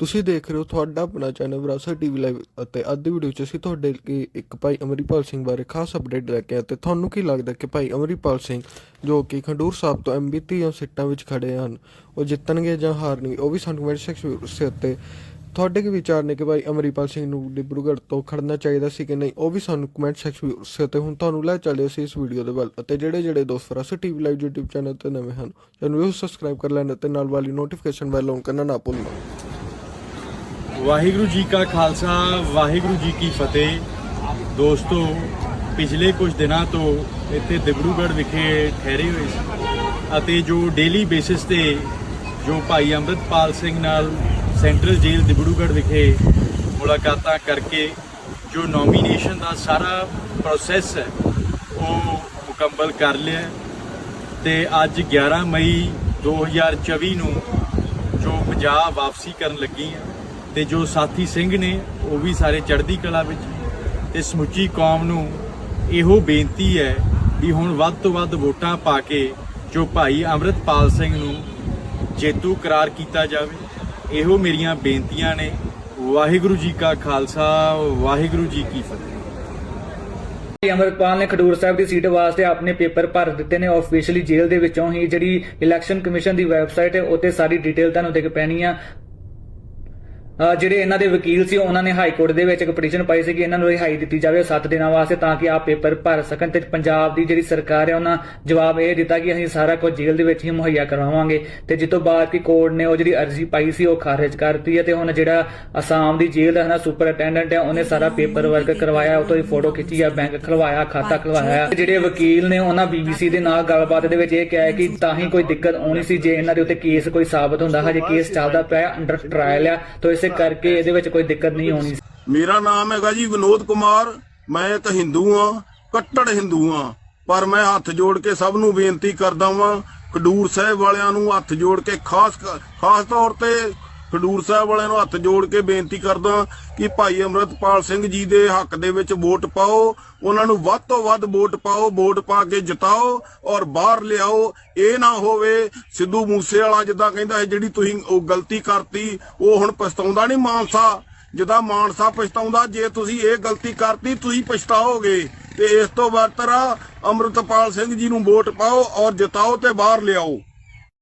ਤੁਸੀਂ ਦੇਖ ਰਹੇ ਹੋ ਤੁਹਾਡਾ ਆਪਣਾ ਚੈਨਲ ਵਿਰਾਸਤ ਟੀਵੀ ਲਾਈਵ ਅਤੇ ਅੱਜ ਦੀ ਵੀਡੀਓ 'ਚ ਅਸੀਂ ਤੁਹਾਡੇ ਲਈ ਇੱਕ ਭਾਈ ਅਮਰੀਪਾਲ ਸਿੰਘ ਬਾਰੇ ਖਾਸ ਅਪਡੇਟ ਲੈ ਕੇ ਆਏ ਤੇ ਤੁਹਾਨੂੰ ਕੀ ਲੱਗਦਾ ਕਿ ਭਾਈ ਅਮਰੀਪਾਲ ਸਿੰਘ ਜੋ ਕਿ ਖੰਡੂਰ ਸਾਹਿਬ ਤੋਂ ਐਮਬੀ ਦੀਆਂ ਸੀਟਾਂ ਵਿੱਚ ਖੜੇ ਹਨ, ਉਹ ਜਿੱਤਣਗੇ ਜਾਂ ਹਾਰਨਗੇ, ਉਹ ਵੀ ਸਾਨੂੰ ਕਮੈਂਟ ਸੈਕਸ਼ਨ ਉੱਤੇ ਤੁਹਾਡੇ ਕੀ ਵਿਚਾਰ ਨੇ ਕਿ ਭਾਈ ਅਮਰੀਪਾਲ ਸਿੰਘ ਨੂੰ ਡਿਬਰੂਗੜ੍ਹ ਤੋਂ ਖੜਨਾ ਚਾਹੀਦਾ ਸੀ ਕਿ ਨਹੀਂ, ਉਹ ਵੀ ਸਾਨੂੰ ਕਮੈਂਟ ਸੈਕਸ਼ਨ ਉੱਤੇ ਹੁਣ ਤੁਹਾਨੂੰ ਲੈ ਚੱਲੇ ਸੀ ਇਸ ਵੀਡੀਓ ਦੇ ਵੱਲ ਅਤੇ ਜਿਹੜੇ ਜਿਹੜੇ ਦੋਸਤ ਵਿਰਾਸਤ ਟੀਵੀ ਲਾਈਵ YouTube ਚੈਨਲ ਤੇ ਨਵੇਂ ਹਨ, ਚੈਨਲ ਨੂੰ ਸਬਸਕ੍ਰਾਈਬ ਕਰ ਲੈਣ ਅਤੇ ਨਾਲ ਵਾਲੀ ਨੋਟੀਫਿਕੇਸ਼ਨ ਬੈਲ ਔਨ ਕਰਨਾ ਨਾ ਭੁੱਲਣਾ। ਵਾਹਿਗੁਰੂ ਜੀ ਕਾ ਖਾਲਸਾ, ਵਾਹਿਗੁਰੂ ਜੀ ਕੀ ਫਤਿਹ। ਦੋਸਤੋ, ਪਿਛਲੇ ਕੁਝ ਦਿਨਾਂ ਤੋਂ ਇੱਥੇ ਦਿਬਰੂਗੜ੍ਹ ਵਿਖੇ ਠਹਿਰੇ ਹੋਏ ਸੀ ਅਤੇ ਜੋ ਡੇਲੀ ਬੇਸਿਸ ਤੇ ਜੋ ਭਾਈ ਅੰਮ੍ਰਿਤਪਾਲ ਸਿੰਘ ਨਾਲ ਸੈਂਟਰਲ ਜੇਲ੍ਹ ਦਿਬਰੂਗੜ੍ਹ ਵਿਖੇ ਮੁਲਾਕਾਤਾਂ ਕਰਕੇ ਜੋ ਨੋਮੀਨੇਸ਼ਨ ਦਾ ਸਾਰਾ ਪ੍ਰੋਸੈਸ ਹੈ, ਉਹ ਮੁਕੰਮਲ ਕਰ ਲਿਆ ਹੈ। ਤੇ ਅੱਜ 11 ਮਈ 2024 ਨੂੰ ਜੋ ਪੰਜਾਬ ਵਾਪਸੀ ਕਰਨ ਲੱਗੀ ਹੈ ਤੇ ਜੋ ਸਾਥੀ ਸਿੰਘ ਨੇ, ਉਹ ਵੀ ਸਾਰੇ ਚੜ੍ਹਦੀ ਕਲਾ ਵਿੱਚ ਤੇ ਸਮੁੱਚੀ ਕੌਮ ਨੂੰ ਇਹੋ ਬੇਨਤੀ ਹੈ ਵੀ ਹੁਣ ਵੱਧ ਤੋਂ ਵੱਧ ਵੋਟਾਂ ਪਾ ਕੇ ਜੋ ਭਾਈ ਅੰਮ੍ਰਿਤਪਾਲ ਸਿੰਘ ਨੂੰ ਜੇਤੂ ਕਰਾਰ ਕੀਤਾ ਜਾਵੇ, ਇਹੋ ਮੇਰੀਆਂ ਬੇਨਤੀਆਂ ਨੇ। ਵਾਹਿਗੁਰੂ ਜੀ ਕਾ ਖਾਲਸਾ, ਵਾਹਿਗੁਰੂ ਜੀ ਕੀ ਫਤਿਹ। ਭਾਈ ਅਮਰਪਾਲ ਨੇ ਖਡੂਰ ਸਾਹਿਬ ਦੀ ਸੀਟ ਵਾਸਤੇ ਆਪਣੇ ਪੇਪਰ ਭਰ ਦਿੱਤੇ ਨੇ ਆਫੀਸ਼ੀਅਲੀ ਜੇਲ੍ਹ ਦੇ ਵਿੱਚੋਂ ਹੀ। ਜਿਹੜੀ ਇਲੈਕਸ਼ਨ ਕਮਿਸ਼ਨ ਦੀ ਵੈਬਸਾਈਟ ਹੈ, ਉੱਤੇ ਸਾਰੀ ਡਿਟੇਲ ਤੁਹਾਨੂੰ ਦੇਖ ਪੈਣੀ ਆ। ਜਿਹੜੇ ਇਹਨਾਂ ਦੇ ਵਕੀਲ ਸੀ, ਉਹਨਾਂ ਨੇ ਹਾਈ ਕੋਰਟ ਦੇ ਵਿੱਚ ਇੱਕ ਪਟੀਸ਼ਨ ਪਾਈ ਸੀ ਕਿ ਇਹਨਾਂ ਨੂੰ ਰਿਹਾਈ ਦਿੱਤੀ ਜਾਵੇ 7 ਦਿਨਾਂ ਵਾਸਤੇ ਤਾਂ ਕਿ ਆਪ ਪੇਪਰ ਭਰ ਸਕਣ ਤੇ ਪੰਜਾਬ ਦੀ ਜਿਹੜੀ ਸਰਕਾਰ ਹੈ, ਉਹਨਾਂ ਜਵਾਬ ਇਹ ਦਿੱਤਾ ਕਿ ਅਸੀਂ ਸਾਰਾ ਕੁਝ ਜੇਲ੍ਹ ਦੇ ਵਿੱਚ ਹੀ ਮੁਹੱਈਆ ਕਰਵਾਵਾਂਗੇ। ਤੇ ਜਿਸ ਬਾਅਦ ਕਿ ਕੋਰਟ ਨੇ ਉਹ ਜਿਹੜੀ ਅਰਜ਼ੀ ਪਾਈ ਸੀ, ਉਹ ਖਾਰਜ ਕਰਤੀ ਹੈ ਤੇ ਹੁਣ ਜਿਹੜਾ ਅਸਾਮ ਦੀ ਜੇਲ੍ਹ ਦਾ ਹੈ ਨਾ ਸੁਪਰਟੈਂਡੈਂਟ ਹੈ, ਉਹਨੇ ਸਾਰਾ ਪੇਪਰ ਵਰਕ ਕਰਵਾਇਆ, ਉਹ ਤੋਂ ਹੀ ਫੋਟੋ ਖਿੱਚੀ ਆ ਬੈਂਕ ਖਲਵਾਇਆ, ਖਾਤਾ ਖਲਵਾਇਆ। ਜਿਹੜੇ ਵਕੀਲ ਨੇ ਉਹਨਾਂ ਬੀਬੀਸੀ ਦੇ ਨਾਲ ਗੱਲਬਾਤ ਦੇ ਵਿੱਚ ਇਹ ਕਿਹਾ ਕਿ ਤਾਂ ਹੀ ਕੋਈ ਦਿੱਕਤ ਆਉਣੀ ਸੀ, ਜੇ ਇਹਨਾਂ ਦੇ ਉੱਤੇ ਕੇਸ ਕੋਈ ਸਾਬਤ ਹੁੰਦਾ, ਹਜੇ ਕੇਸ ਚੱਲਦਾ ਪਿਆ ਅੰਡਰ ਟ੍ਰਾਇਲ ਆ, ਤਾਂ ਇਸੇ ਕਰਕੇ ਇਹਦੇ ਵਿੱਚ ਕੋਈ ਦਿੱਕਤ ਨਹੀਂ ਆਉਣੀ ਮੇਰਾ ਨਾਮ ਹੈਗਾ ਜੀ ਵਿਨੋਦ ਕੁਮਾਰ। ਮੈਂ ਇੱਕ ਹਿੰਦੂ ਆ ਕੱਟੜ ਹਿੰਦੂ ਆ ਪਰ ਮੈਂ ਹੱਥ ਜੋੜ ਕੇ ਸਭ ਨੂੰ ਬੇਨਤੀ ਕਰਦਾ ਵਾਂ ਖਡੂਰ ਸਾਹਿਬ ਵਾਲਿਆਂ ਨੂੰ ਹੱਥ ਜੋੜ ਕੇ, ਖਾਸ ਖਾਸ ਤੌਰ ਤੇ ਖਡੂਰ ਸਾਹਿਬ ਵਾਲਿਆਂ ਨੂੰ ਹੱਥ ਜੋੜ ਕੇ ਬੇਨਤੀ ਕਰਦਾ ਕਿ ਭਾਈ ਅਮਰਤਪਾਲ ਸਿੰਘ ਜੀ ਦੇ ਹੱਕ ਦੇ ਵਿੱਚ ਵੋਟ ਪਾਓ, ਉਹਨਾਂ ਨੂੰ ਵੱਧ ਤੋਂ ਵੱਧ ਵੋਟ ਪਾਓ, ਵੋਟ ਪਾ ਕੇ ਜਿਤਾਓ ਔਰ ਬਾਹਰ ਲਿਆਓ। ਇਹ ਨਾ ਹੋਵੇ ਸਿੱਧੂ ਮੂਸੇ ਵਾਲਾ ਜਿੱਦਾਂ ਕਹਿੰਦਾ ਹੈ, ਜਿਹੜੀ ਤੁਸੀਂ ਉਹ ਗਲਤੀ ਕਰਤੀ, ਉਹ ਹੁਣ ਪਛਤਾਉਂਦਾ ਨਹੀਂ ਮਾਨਸਾ। ਜਿੱਦਾਂ ਮਾਨਸਾ ਪਛਤਾਉਂਦਾ, ਜੇ ਤੁਸੀਂ ਇਹ ਗਲਤੀ ਕਰਤੀ, ਤੁਸੀਂ ਪਛਤਾਓਗੇ। ਤੇ ਇਸ ਤੋਂ ਬਿਹਤਰ ਆ ਅੰਮ੍ਰਿਤਪਾਲ ਸਿੰਘ ਜੀ ਨੂੰ ਵੋਟ ਪਾਓ ਔਰ ਜਿਤਾਓ ਤੇ ਬਾਹਰ ਲਿਆਓ।